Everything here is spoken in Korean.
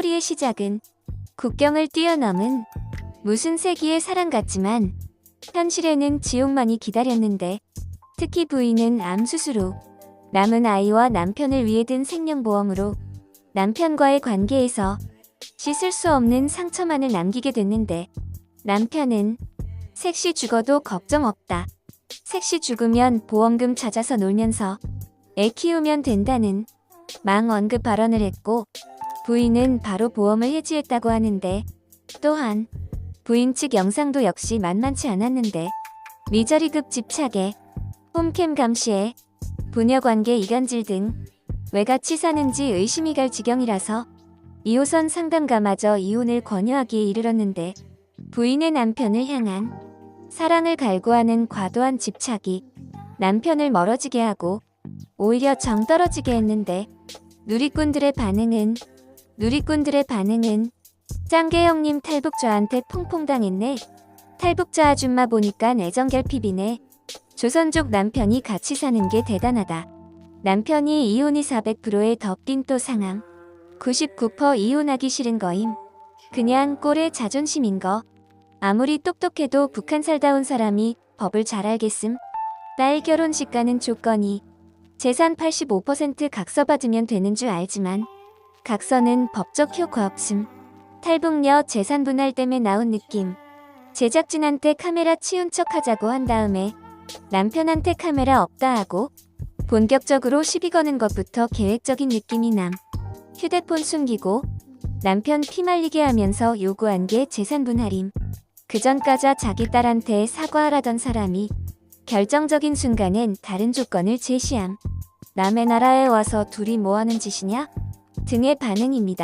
스토리의 시작은 국경을 뛰어넘은 무슨 세기의 사랑 같지만 현실에는 지옥만이 기다렸는데 특히 부인은 암 수술 후 남은 아이와 남편을 위해 든 생명보험으로 남편과의 관계에서 씻을 수 없는 상처만을 남기게 됐는데 남편은 색시 죽어도 걱정 없다. 색시 죽으면 보험금 찾아서 놀면서 애 키우면 된다는 망 언급 발언을 했고 부인은 바로 보험을 해지했다고 하는데 또한 부인 측 영상도 역시 만만치 않았는데 미저리급 집착에 홈캠 감시에 부녀관계 이간질 등 왜 같이 사는지 의심이 갈 지경이라서 2호선 상담가마저 이혼을 권유하기에 이르렀는데 부인의 남편을 향한 사랑을 갈구하는 과도한 집착이 남편을 멀어지게 하고 오히려 정 떨어지게 했는데 누리꾼들의 반응은 누리꾼들의 반응은 짱개 형님 탈북자한테 퐁퐁 당했네. 탈북자 아줌마 보니까 애정 결핍이네. 조선족 남편이 같이 사는 게 대단하다. 남편이 이혼이 400%의 덮긴 또 상함. 99% 이혼하기 싫은 거임. 그냥 꼴의 자존심인 거. 아무리 똑똑해도 북한 살다 온 사람이 법을 잘 알겠음. 딸 결혼식 가는 조건이 재산 85% 각서 받으면 되는 줄 알지만 각서는 법적 효과 없음. 탈북녀 재산 분할 때문에 나온 느낌. 제작진한테 카메라 치운 척 하자고 한 다음에 남편한테 카메라 없다 하고 본격적으로 시비 거는 것부터 계획적인 느낌이 남. 휴대폰 숨기고 남편 피 말리게 하면서 요구한 게 재산 분할임. 그전까지 자기 딸한테 사과하라던 사람이 결정적인 순간엔 다른 조건을 제시함. 남의 나라에 와서 둘이 뭐하는 짓이냐? 등의 반응입니다.